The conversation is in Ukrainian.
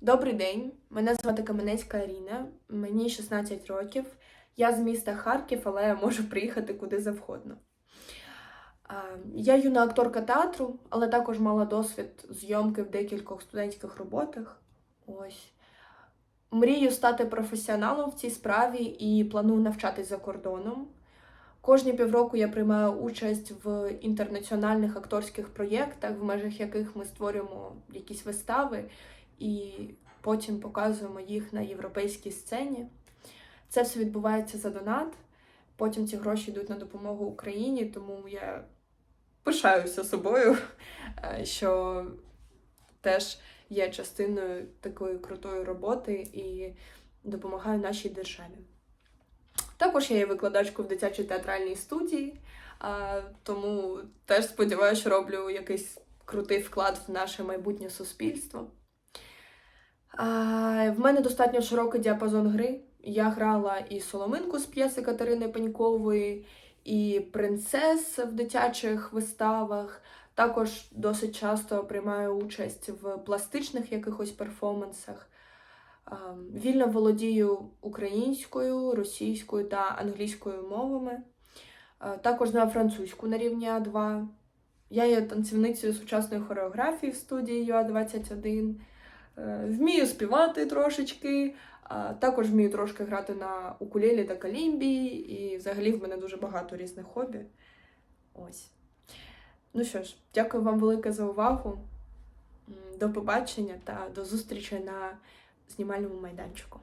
Добрий день, мене звати Каменецька Аріна, мені 16 років. Я з міста Харків, але можу приїхати куди завгодно. Я юна акторка театру, але також мала досвід зйомки в декількох студентських роботах. Ось. Мрію стати професіоналом в цій справі і планую навчатись за кордоном. Кожні півроку я приймаю участь в інтернаціональних акторських проєктах, в межах яких ми створюємо якісь вистави і потім показуємо їх на європейській сцені. Це все відбувається за донат. Потім ці гроші йдуть на допомогу Україні, тому я пишаюся собою, е, що теж є частиною такої крутої роботи і допомагаю нашій державі. Також я є викладачкою в дитячій театральній студії, тому теж сподіваюся, що роблю якийсь крутий вклад в наше майбутнє суспільство. В мене достатньо широкий діапазон гри. Я грала і Соломинку з п'єси Катерини Пенькової, і принцес в дитячих виставах. Також досить часто приймаю участь в пластичних якихось перформансах. Вільно володію українською, російською та англійською мовами. Також знаю французьку на рівні А2. Я є танцівницею сучасної хореографії в студії ЮА-21. Е, Вмію співати трошечки, також вмію трошки грати на укулелі та калімбі, і взагалі в мене дуже багато різних хобі. Ось. Ну що ж, дякую вам велике за увагу. До побачення та до зустрічі на знімальному майданчику.